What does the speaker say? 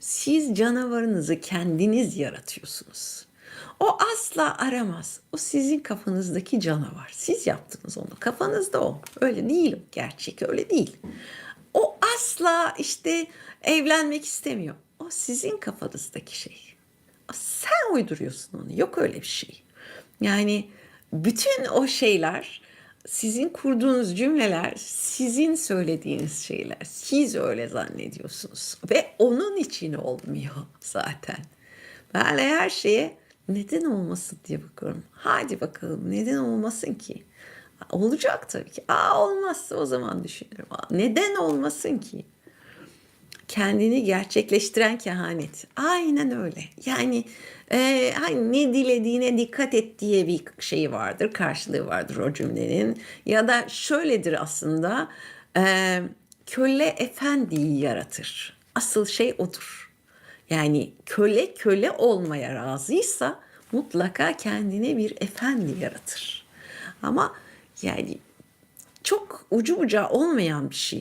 Siz canavarınızı kendiniz yaratıyorsunuz. O asla aramaz. O sizin kafanızdaki canavar. Siz yaptınız onu. Kafanızda o. Öyle değil. Gerçek öyle değil. O asla işte evlenmek istemiyor. O sizin kafanızdaki şey. Sen uyduruyorsun onu. Yok öyle bir şey. Yani bütün o şeyler sizin kurduğunuz cümleler, sizin söylediğiniz şeyler. Siz öyle zannediyorsunuz. Ve onun için olmuyor zaten. Ben her şeye neden olmasın diye bakıyorum. Hadi bakalım neden olmasın ki? Olacak tabii ki. Aa olmazsa o zaman düşünürüm. Aa, neden olmasın ki? Kendini gerçekleştiren kehanet. Aynen öyle. Yani e, hani ne dilediğine dikkat et diye bir şey vardır, karşılığı vardır o cümlenin. Ya da şöyledir aslında, e, köle efendiyi yaratır. Asıl şey odur. Yani köle köle olmaya razıysa mutlaka kendine bir efendi yaratır. Ama yani çok ucu bucağı olmayan bir şey.